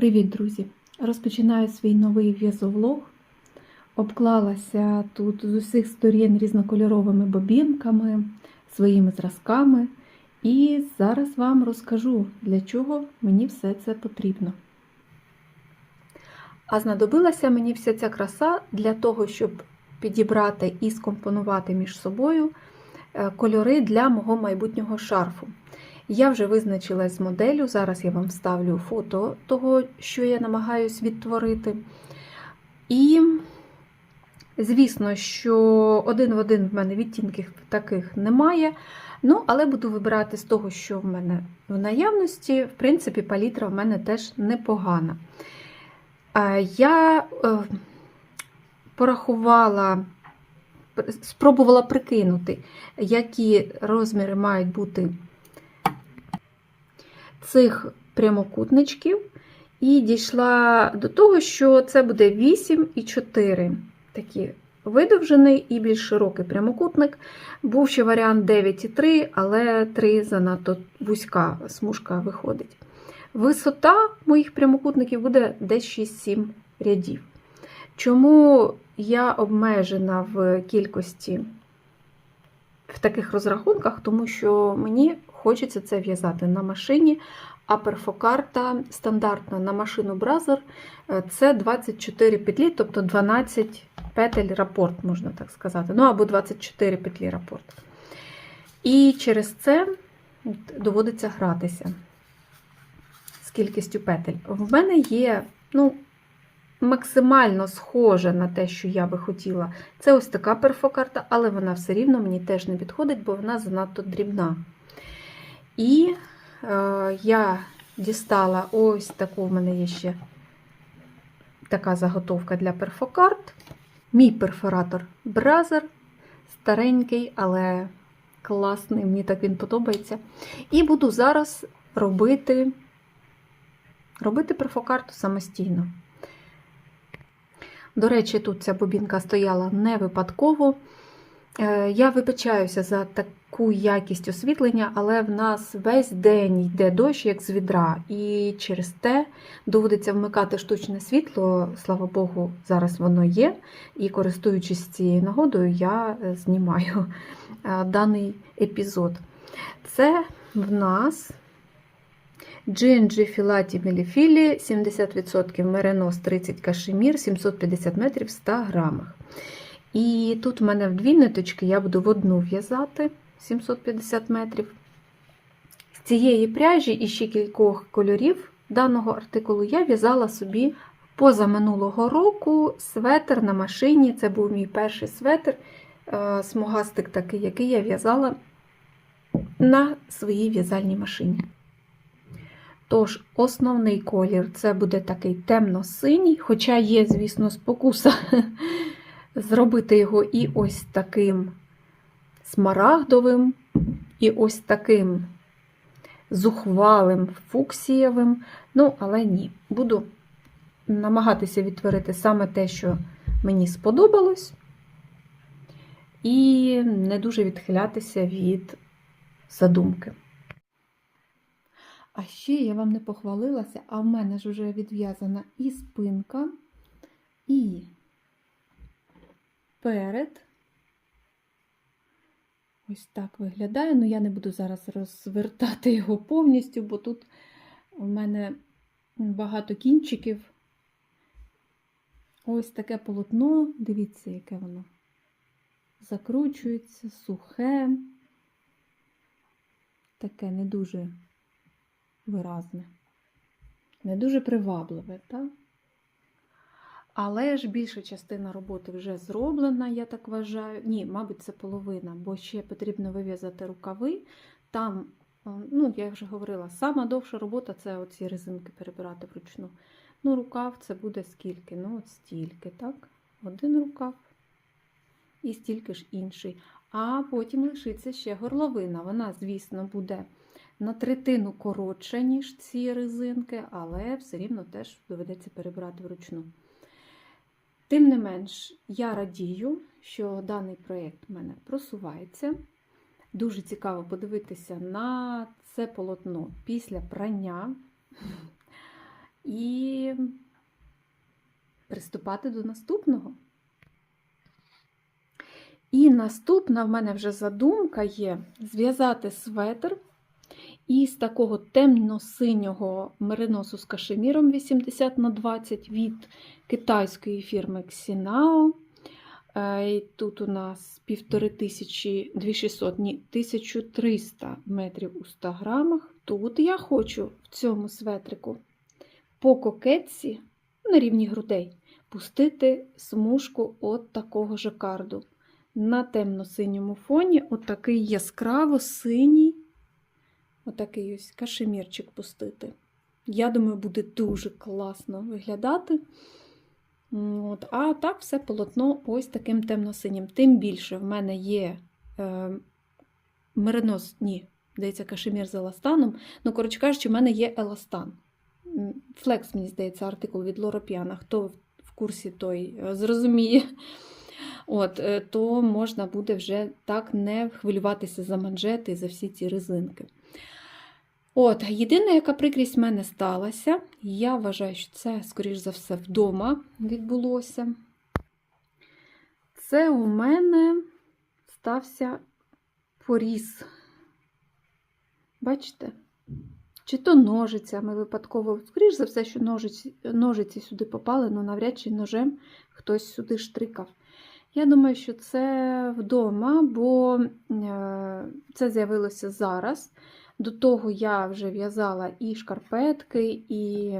Привіт, друзі! Розпочинаю свій новий в'язовлог. Обклалася тут з усіх сторін різнокольоровими бобінками, своїми зразками. І зараз вам розкажу, для чого мені все це потрібно. А знадобилася мені вся ця краса для того, щоб підібрати і скомпонувати між собою е, кольори для мого майбутнього шарфу. Я вже визначилась з моделлю, зараз я вам вставлю фото того, що я намагаюсь відтворити. І, звісно, що один в один в мене відтінків таких немає. Ну, але буду вибирати з того, що в мене в наявності. В принципі, палітра в мене теж непогана. Я порахувала, спробувала прикинути, які розміри мають бути цих прямокутничків, і дійшла до того, що це буде 8 і 4 такі видовжений і більш широкий прямокутник. Був ще варіант 9,3, але 3 занадто вузька смужка виходить. Висота моїх прямокутників буде десь 6-7 рядів. Чому я обмежена в кількості в таких розрахунках, тому що мені хочеться це в'язати на машині, а перфокарта стандартна на машину Бразер це 24 петлі, тобто 12 петель рапорт, можна так сказати. Ну або 24 петлі рапорт. І через це доводиться гратися з кількістю петель. В мене є, ну, максимально схожа на те, що я би хотіла. Це ось така перфокарта, але вона все рівно мені теж не підходить, бо вона занадто дрібна. І е, я дістала ось таку в мене є ще така заготовка для перфокарт. Мій перфоратор Бразер. Старенький, але класний, мені так він подобається. І буду зараз робити, робити перфокарту самостійно. До речі, тут ця бобінка стояла не випадково. Е, я вибачаюся за таку якість освітлення, але в нас весь день йде дощ, як з відра, і через те доводиться вмикати штучне світло. Слава Богу, зараз воно є. І користуючись цією нагодою, я е, знімаю е, даний епізод. Це в нас GNG Filati Меліфілі, 70% меренос 30 кашемір, 750 метрів в 100 грамах. І тут в мене в дві ниточки я буду в одну в'язати 750 метрів. З цієї пряжі і ще кількох кольорів даного артикулу я в'язала собі позаминулого року светр на машині. Це був мій перший светр, е, смугастик такий, який я в'язала на своїй в'язальній машині. Тож, основний колір це буде такий темно-синій, хоча є, звісно, спокуса зробити його і ось таким смарагдовим, і ось таким зухвалим фуксієвим. Ну, але ні, буду намагатися відтворити саме те, що мені сподобалось, і не дуже відхилятися від задумки. А ще я вам не похвалилася, а в мене ж вже відв'язана і спинка, і перед. Ось так виглядає. Ну, я не буду зараз розвертати його повністю, бо тут у мене багато кінчиків. Ось таке полотно, дивіться, яке воно закручується, сухе, таке не дуже виразне, не дуже привабливе, так? Але ж більша частина роботи вже зроблена, я так вважаю. Ні, мабуть, це половина, бо ще потрібно вив'язати рукави. Там, ну, я вже говорила, сама довша робота це оці резинки перебирати вручну. Ну, рукав це буде скільки? Ну, от стільки, так? Один рукав і стільки ж інший. А потім лишиться ще горловина. Вона, звісно, буде на третину коротша, ніж ці резинки, але все рівно теж доведеться перебирати вручну. Тим не менш, я радію, що даний проєкт в мене просувається. Дуже цікаво подивитися на це полотно після прання. і приступати до наступного. І наступна в мене вже задумка є зв'язати светр із такого темно-синього мериносу з кашеміром 80 на 20 від китайської фірми Xinao. Е, і Тут у нас 1500, ні, 1300 метрів у 100 грамах. Тут я хочу в цьому светрику по кокетці на рівні грудей пустити смужку от такого жакарду. На темно-синьому фоні отакий яскраво синій, отакий ось кашемірчик пустити. Я думаю, буде дуже класно виглядати. От. А так все полотно ось таким темно-синім. Тим більше в мене є е, меринос, ні, здається, кашемір з еластаном. Ну, коротше кажучи, в мене є еластан. Флекс, мені здається, артикул від Лоропіана. Хто в курсі, той е, зрозуміє. От, е, то можна буде вже так не хвилюватися за манжети і за всі ці резинки. От, єдина, яка прикрість в мене сталася, я вважаю, що це, скоріш за все, вдома відбулося. Це у мене стався поріз. Бачите? Чи то ножицями випадково, скоріш за все, що ножиці, ножиці сюди попали, але навряд чи ножем хтось сюди штрикав. Я думаю, що це вдома, бо е, це з'явилося зараз. До того я вже в'язала і шкарпетки, і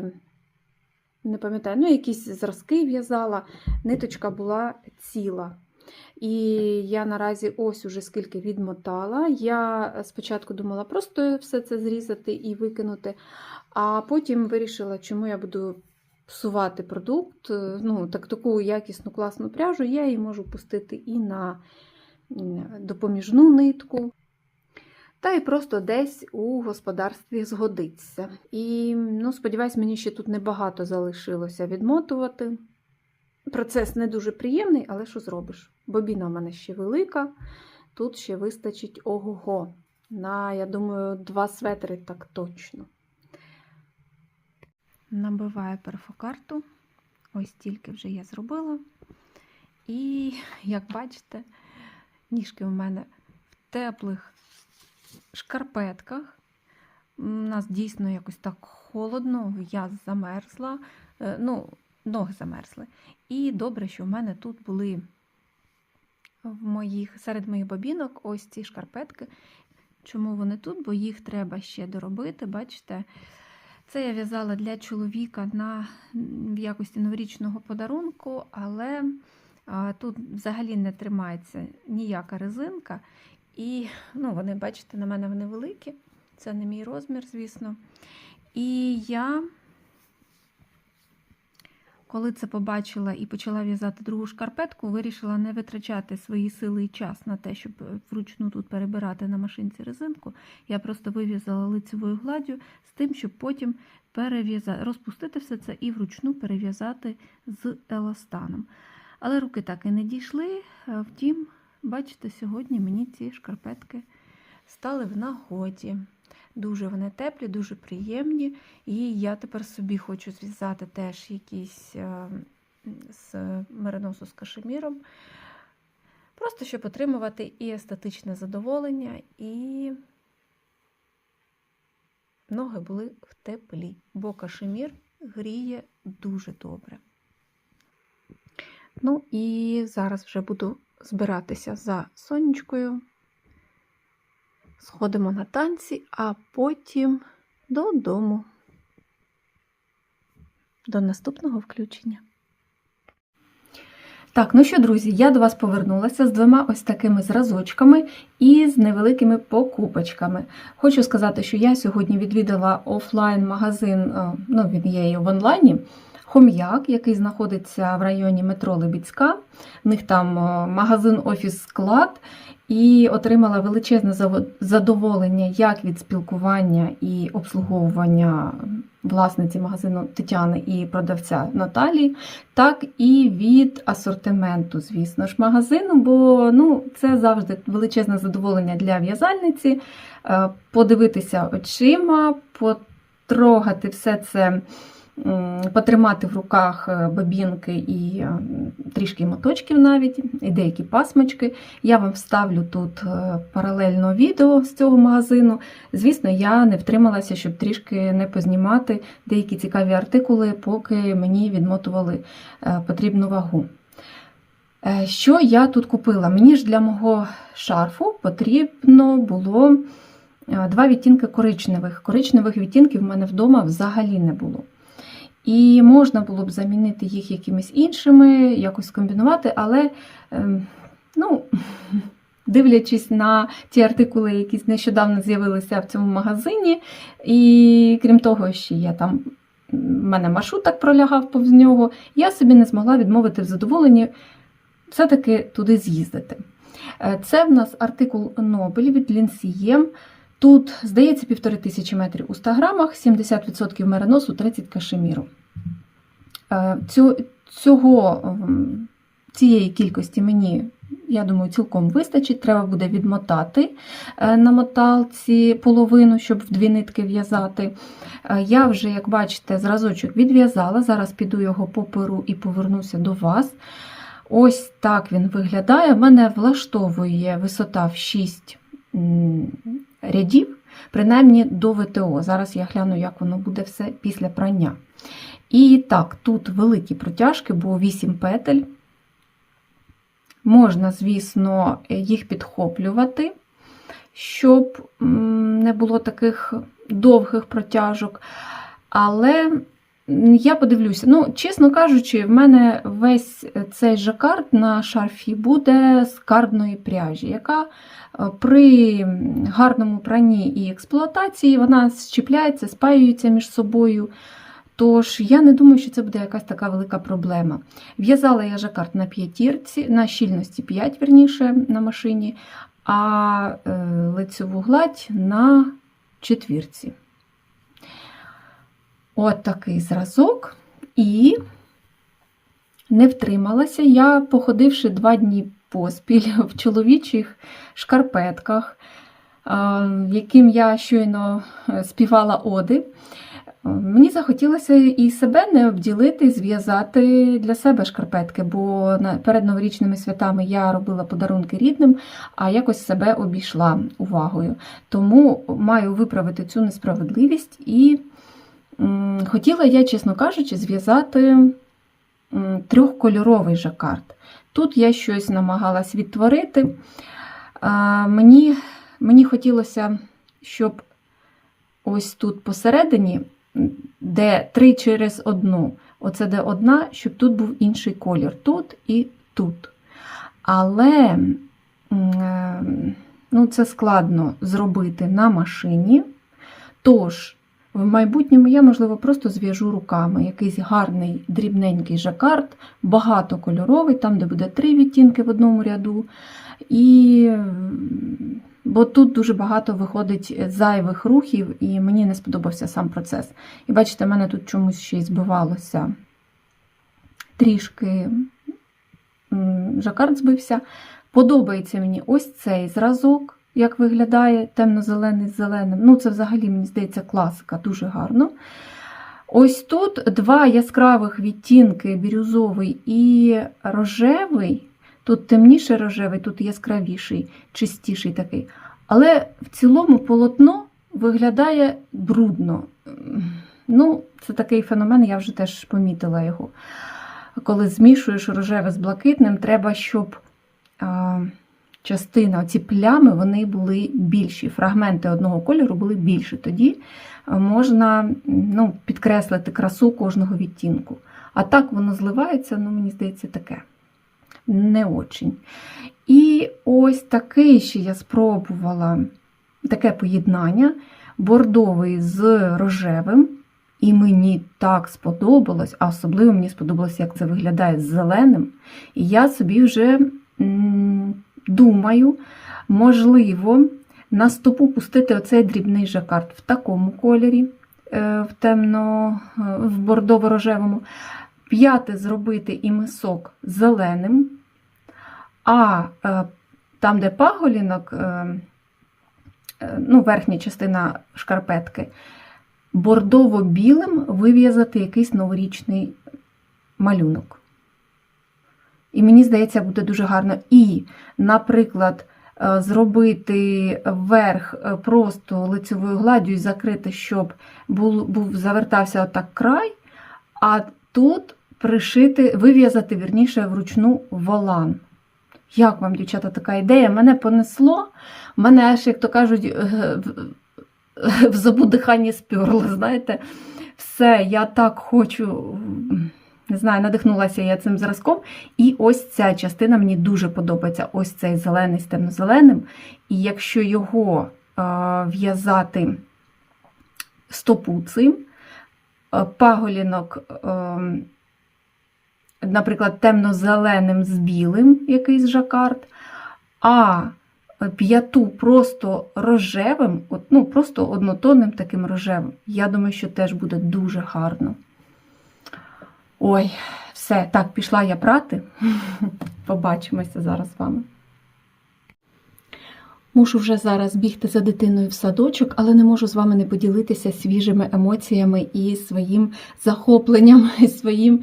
не пам'ятаю, ну, якісь зразки в'язала, ниточка була ціла. І я наразі ось уже скільки відмотала. Я спочатку думала просто все це зрізати і викинути, а потім вирішила, чому я буду псувати продукт, ну, так, таку якісну класну пряжу, я її можу пустити і на допоміжну нитку. Та й просто десь у господарстві згодиться. І, ну, сподіваюсь, мені ще тут небагато залишилося відмотувати. Процес не дуже приємний, але що зробиш? Бобіна в мене ще велика, тут ще вистачить ого-го. На, я думаю, два светри так точно. Набиваю перфокарту. Ось тільки вже я зробила. І, як бачите, ніжки у мене в теплих шкарпетках. У нас дійсно якось так холодно, я замерзла, е, ну, ноги замерзли. І добре, що в мене тут були в моїх, серед моїх бобінок ось ці шкарпетки. Чому вони тут? Бо їх треба ще доробити. Бачите, це я в'язала для чоловіка на, в якості новорічного подарунку, але а, тут взагалі не тримається ніяка резинка. І ну, вони, бачите, на мене вони великі. Це не мій розмір, звісно. І я, коли це побачила і почала в'язати другу шкарпетку, вирішила не витрачати свої сили і час на те, щоб вручну тут перебирати на машинці резинку. Я просто вив'язала лицевою гладдю з тим, щоб потім перев'язати, розпустити все це і вручну перев'язати з еластаном. Але руки так і не дійшли. Втім, бачите, сьогодні мені ці шкарпетки стали в нагоді. Дуже вони теплі, дуже приємні. І я тепер собі хочу зв'язати теж якісь з мериносу з кашеміром. Просто щоб отримувати і естетичне задоволення, і ноги були в теплі, бо кашемір гріє дуже добре. Ну і зараз вже буду збиратися за сонечкою. Сходимо на танці, а потім додому. До наступного включення. Так, ну що, друзі, я до вас повернулася з двома ось такими зразочками і з невеликими покупочками. Хочу сказати, що я сьогодні відвідала офлайн-магазин, ну, він є і в онлайні. Хом'як, який знаходиться в районі метро Либідська. В них там магазин офіс склад, і отримала величезне задоволення як від спілкування і обслуговування власниці магазину Тетяни і продавця Наталії, так і від асортименту, звісно ж, магазину, бо ну, це завжди величезне задоволення для в'язальниці, подивитися очима, потрогати все це потримати в руках е, бобінки і е, трішки моточків навіть, і деякі пасмочки. Я вам вставлю тут е, паралельно відео з цього магазину. Звісно, я не втрималася, щоб трішки не познімати деякі цікаві артикули, поки мені відмотували потрібну вагу. Що я тут купила? Мені ж для мого шарфу потрібно було два відтінки коричневих. Коричневих відтінків в мене вдома взагалі не було. І можна було б замінити їх якимись іншими, якось скомбінувати, але ем, ну, дивлячись на ті артикули, які нещодавно з'явилися в цьому магазині, і крім того, що я там в мене маршрут так пролягав повз нього, я собі не змогла відмовити в задоволенні все-таки туди з'їздити. Е, Це в нас артикул Нобель від Лінсієм. Тут, здається, півтори тисячі метрів у 100 грамах, 70% мериносу, 30 кашеміру. Е, цього, цієї кількості мені, я думаю, цілком вистачить. Треба буде відмотати е, на моталці половину, щоб в дві нитки в'язати. Е, Я вже, як бачите, зразочок відв'язала. Зараз піду його поперу і повернуся до вас. Ось так він виглядає. Мене влаштовує висота в 6 м, рядів, принаймні до ВТО. Зараз я гляну, як воно буде все після прання. І так, тут великі протяжки, бо 8 петель. Можна, звісно, їх підхоплювати, щоб не було таких довгих протяжок. Але я подивлюся, ну, чесно кажучи, в мене весь цей жакард на шарфі буде з кардної пряжі, яка е, при гарному пранні і експлуатації вона щіпляється, спаюється між собою. Тож я не думаю, що це буде якась така велика проблема. В'язала я жакард на п'ятірці, на щільності 5, верніше, на машині, а е, лицеву гладь на четвірці. От такий зразок. І не втрималася я, походивши два дні поспіль в чоловічих шкарпетках, яким я щойно е, співала оди. Мені захотілося і себе не обділити, зв'язати для себе шкарпетки, бо перед новорічними святами я робила подарунки рідним, а якось себе обійшла увагою. Тому маю виправити цю несправедливість і хотіла я, чесно кажучи, зв'язати трьохкольоровий жакард. Тут я щось намагалась відтворити. Мені, мені хотілося, щоб ось тут посередині де три через одну. Оце де одна, щоб тут був інший колір. Тут і тут. Але ну, це складно зробити на машині. Тож, в майбутньому я, можливо, просто зв'яжу руками якийсь гарний дрібненький жакард, багатокольоровий, там, де буде три відтінки в одному ряду. І Бо тут дуже багато виходить зайвих рухів, і мені не сподобався сам процес. І бачите, в мене тут чомусь ще й збивалося трішки жакард збився. Подобається мені ось цей зразок, як виглядає темно-зелений з зеленим. Ну, це взагалі, мені здається, класика, дуже гарно. Ось тут два яскравих відтінки бірюзовий і рожевий. Тут темніше рожевий, тут яскравіший, чистіший такий. Але в цілому полотно виглядає брудно. Ну, Це такий феномен, я вже теж помітила його. Коли змішуєш рожеве з блакитним, треба, щоб частина, ці плями вони були більші. Фрагменти одного кольору були більші. Тоді можна ну, підкреслити красу кожного відтінку. А так воно зливається, ну, мені здається, таке не очень. І ось такий ще я спробувала таке поєднання бордовий з рожевим. І мені так сподобалось, а особливо мені сподобалось, як це виглядає з зеленим. І я собі вже думаю, можливо, на стопу пустити оцей дрібний жакард в такому кольорі, е, в темно, е, в бордово-рожевому. П'яте зробити і мисок зеленим, а е, там, де паголінок, ну, верхня частина шкарпетки, бордово-білим вив'язати якийсь новорічний малюнок. І мені здається, буде дуже гарно. І, наприклад, е, зробити верх е, просто лицевою гладдю і закрити, щоб був, був завертався отак край, а тут пришити, вив'язати вірніше вручну волан. Як вам, дівчата, така ідея? Мене понесло, мене аж, як то кажуть, е, в- забудиханні сперло, знаєте. Все, я так хочу, не знаю, надихнулася я цим зразком. І ось ця частина мені дуже подобається. Ось цей зелений з темно-зеленим. І якщо його е, в'язати стопу цим, е, паголінок, е, наприклад, темно-зеленим з білим, якийсь жакард, а п'яту просто рожевим, ну, просто однотонним таким рожевим. Я думаю, що теж буде дуже гарно. Ой, все, так, пішла я прати. Побачимося зараз з вами. Мушу вже зараз бігти за дитиною в садочок, але не можу з вами не поділитися свіжими емоціями і своїм захопленням, і своїм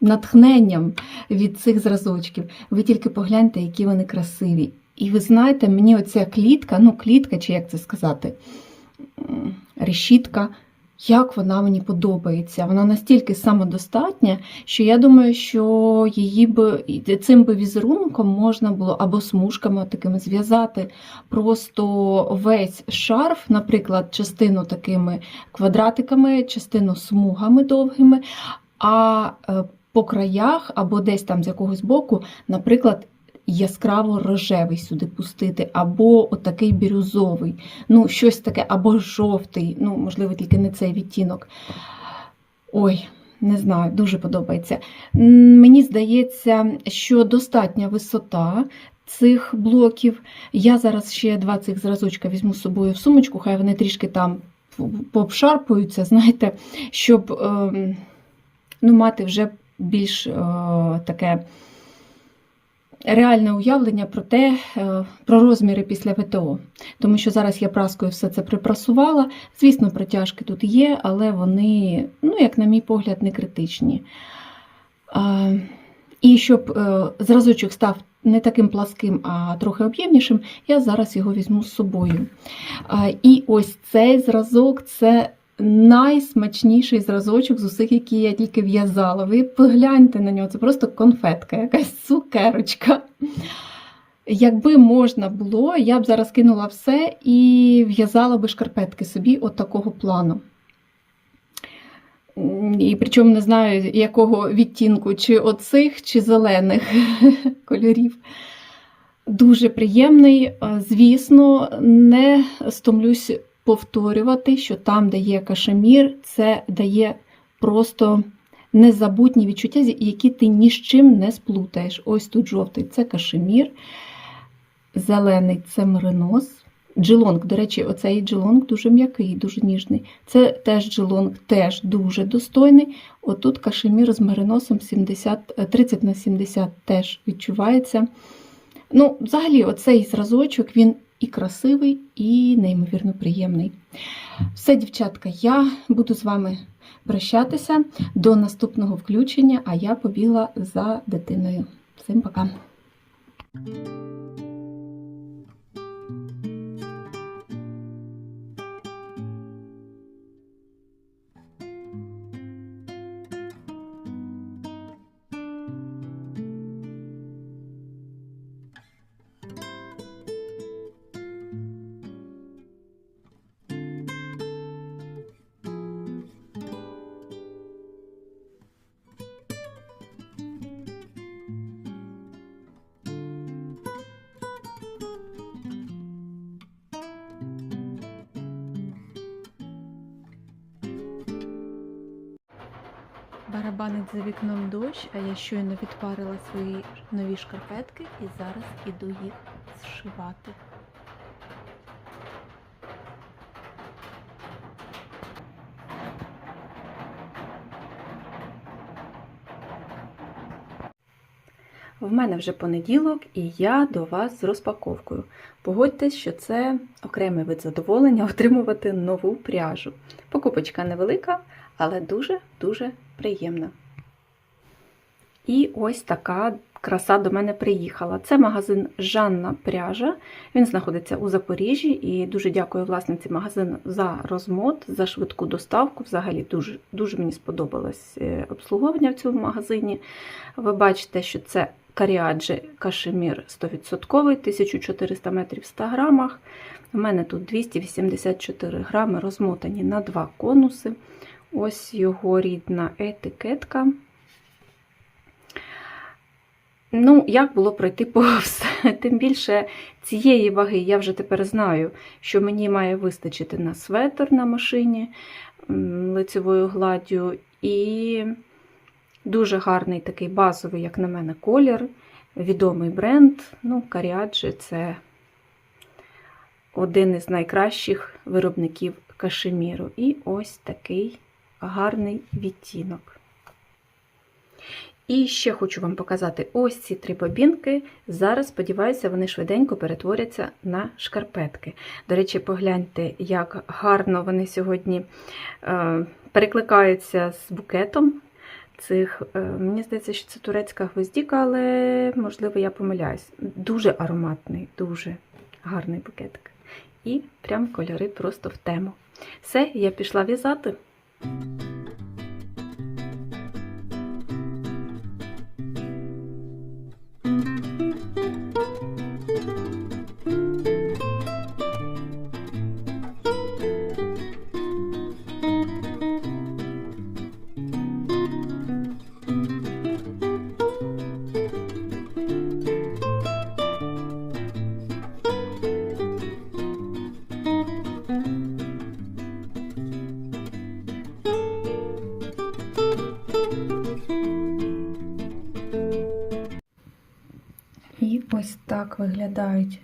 натхненням від цих зразочків. Ви тільки погляньте, які вони красиві. І ви знаєте, мені оця клітка, ну клітка, чи як це сказати, решітка, як вона мені подобається. Вона настільки самодостатня, що я думаю, що її би цим би візерунком можна було або смужками такими зв'язати просто весь шарф, наприклад, частину такими квадратиками, частину смугами довгими, а е, по краях або десь там з якогось боку, наприклад, яскраво рожевий сюди пустити, або отакий бірюзовий, ну, щось таке, або жовтий, ну, можливо, тільки не цей відтінок. Ой, не знаю, дуже подобається. Мені здається, що достатня висота цих блоків. Я зараз ще два цих зразочка візьму з собою в сумочку, хай вони трішки там пообшарпуються, знаєте, щоб ем, ну, мати вже більш е, таке реальне уявлення про те, е, про розміри після ВТО. Тому що зараз я праскою все це припрасувала. Звісно, протяжки тут є, але вони, ну, як на мій погляд, не критичні. І щоб е, зразочок став не таким пласким, а трохи об'ємнішим, я зараз його візьму з собою. І ось цей зразок це найсмачніший зразочок з усіх, які я тільки в'язала. Ви погляньте на нього, це просто конфетка, якась цукерочка. Якби можна було, я б зараз кинула все і в'язала би шкарпетки собі от такого плану. І причому не знаю, якого відтінку, чи оцих, чи зелених кольорів. Дуже приємний. Звісно, не стомлюсь повторювати, що там, де є кашемір, це дає просто незабутні відчуття, які ти ні з чим не сплутаєш. Ось тут жовтий це кашемір, зелений це меринос. Джилонг, до речі, оцей джилонг дуже м'який, дуже ніжний. Це теж джилонг, теж дуже достойний. Отут кашемір з мериносом 70, 30 на 70 теж відчувається. Ну, взагалі, оцей зразочок, він і красивий, і неймовірно приємний. Все, дівчатка, я буду з вами прощатися до наступного включення, а я побігла за дитиною. Всім пока! Барабанить за вікном дощ, а я щойно відпарила свої нові шкарпетки і зараз іду їх зшивати. В мене вже понеділок, і я до вас з розпаковкою. Погодьтесь, що це окремий вид задоволення отримувати нову пряжу. Покупочка невелика, але дуже-дуже приємна. І ось така краса до мене приїхала. Це магазин Жанна Пряжа. Він знаходиться у Запоріжжі і дуже дякую власниці магазину за розмот, за швидку доставку. Взагалі дуже, дуже мені сподобалось е, обслуговування в цьому магазині. Ви бачите, що це Каріаджі Кашемір 100%, 1400 метрів в 100 грамах. У мене тут 284 грами розмотані на два конуси. Ось його рідна етикетка. Ну, як було пройти повз? Тим більше цієї ваги я вже тепер знаю, що мені має вистачити на светр на машині лицевою гладдю. І дуже гарний такий базовий, як на мене, колір. Відомий бренд. Ну, Каріаджі це один із найкращих виробників кашеміру. І ось такий гарний відтінок. І ще хочу вам показати ось ці три бобінки. Зараз, сподіваюся, вони швиденько перетворяться на шкарпетки. До речі, погляньте, як гарно вони сьогодні е, перекликаються з букетом. Цих, е, Мені здається, що це турецька гвоздіка, але, можливо, я помиляюсь. Дуже ароматний, дуже гарний букетик. І прям кольори просто в тему. Все, я пішла в'язати. І так виглядають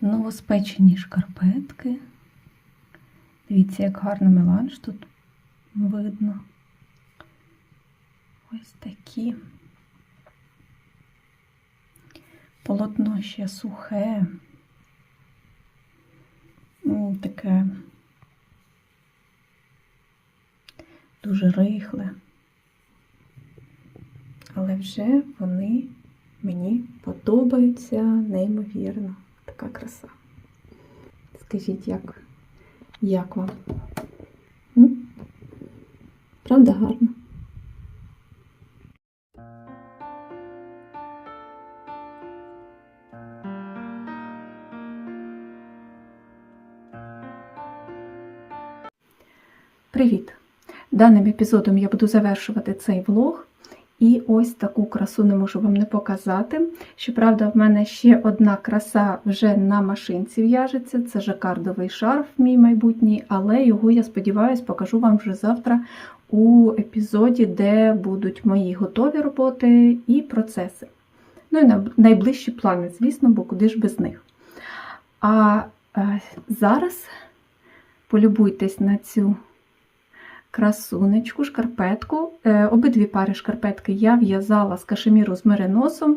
новоспечені шкарпетки. Дивіться, як гарно меланж тут видно. Ось такі. Полотно ще сухе. Ну, таке дуже рихле. Але вже вони мені подобаються неймовірно. Така краса. Скажіть, як, як вам? М? Правда гарно? Привіт! Даним епізодом я буду завершувати цей влог. І ось таку красу не можу вам не показати. Щоправда, в мене ще одна краса вже на машинці в'яжеться. Це жакардовий шарф, мій майбутній, але його, я сподіваюся, покажу вам вже завтра у епізоді, де будуть мої готові роботи і процеси. Ну і найближчі плани, звісно, бо куди ж без них. А е, зараз полюбуйтесь на цю красунечку, шкарпетку. Е, обидві пари шкарпетки я в'язала з кашеміру з мериносом.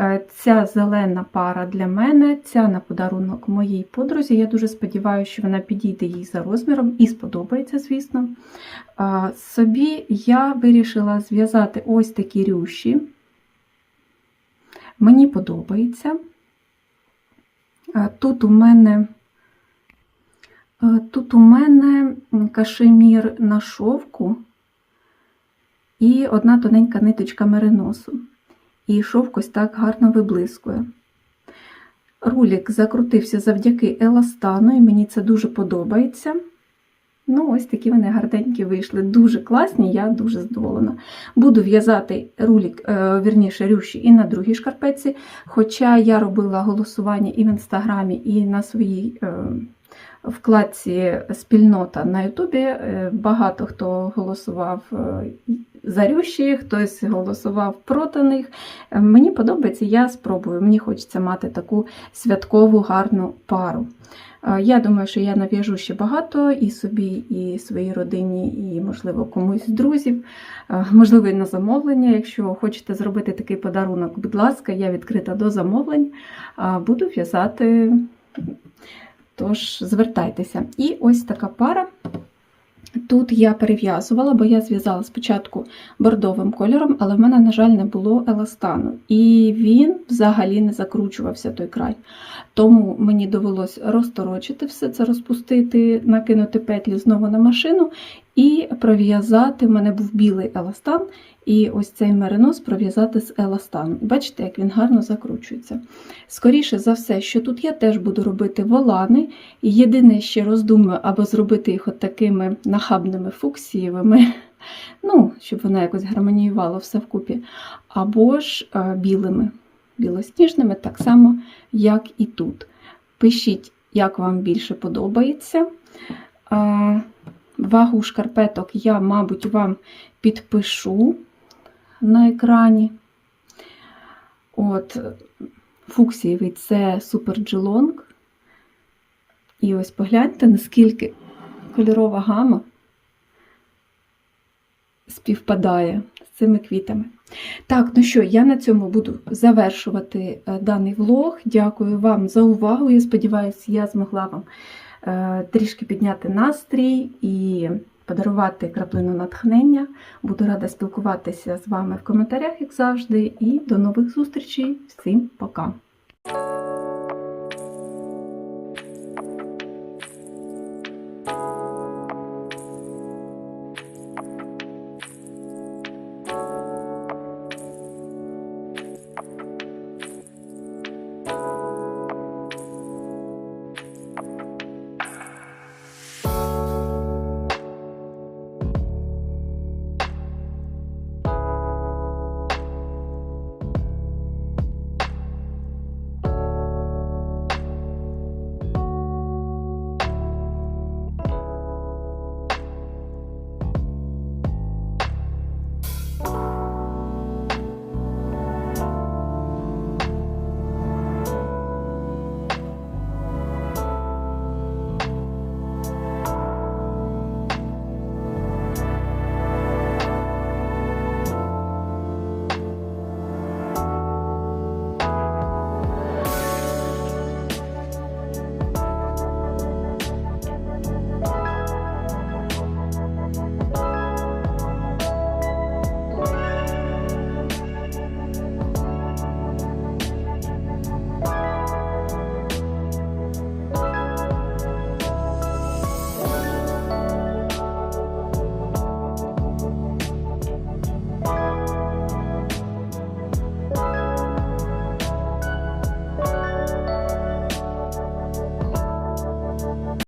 Е, ця зелена пара для мене, ця на подарунок моїй подрузі. Я дуже сподіваюся, що вона підійде їй за розміром і сподобається, звісно. Собі я вирішила зв'язати ось такі рюші. Мені подобається. Тут у мене Тут у мене кашемір на шовку і одна тоненька ниточка мериносу. І шовк ось так гарно виблискує. Рулік закрутився завдяки еластану, і мені це дуже подобається. Ну, ось такі вони гарденькі вийшли. Дуже класні, я дуже задоволена. Буду в'язати рулік, е, вірніше, рюші і на другій шкарпеці. Хоча я робила голосування і в інстаграмі, і на своїй е, вкладці спільнота на Ютубі е, багато хто голосував е, за Рющі, хтось голосував проти них. Е, мені подобається, я спробую. Мені хочеться мати таку святкову гарну пару. Я думаю, що я нав'яжу ще багато і собі, і своїй родині, і, можливо, комусь з друзів, можливо, і на замовлення. Якщо хочете зробити такий подарунок, будь ласка, я відкрита до замовлень, буду в'язати. Тож звертайтеся. І ось така пара. Тут я перев'язувала, бо я зв'язала спочатку бордовим кольором, але в мене, на жаль, не було еластану. І він взагалі не закручувався той край. Тому мені довелось розторочити все це, розпустити, накинути петлю знову на машину і пров'язати. В мене був білий еластан, і ось цей меринос пров'язати з еластану. Бачите, як він гарно закручується. Скоріше за все, що тут я теж буду робити волани. Єдине ще роздумую, або зробити їх от такими нахабними фуксієвими, ну, щоб воно якось гармоніювало все вкупі, або ж е, білими, білосніжними, так само, як і тут. Пишіть, як вам більше подобається. Е, Вагу шкарпеток я, мабуть, вам підпишу на екрані. От, фуксієвий це супер джелонг. І ось погляньте, наскільки кольорова гама співпадає з цими квітами. Так, ну що, я на цьому буду завершувати е, даний влог. Дякую вам за увагу. Я сподіваюся, я змогла вам е, трішки підняти настрій і подарувати краплину натхнення. Буду рада спілкуватися з вами в коментарях, як завжди, і до нових зустрічей. Всім пока!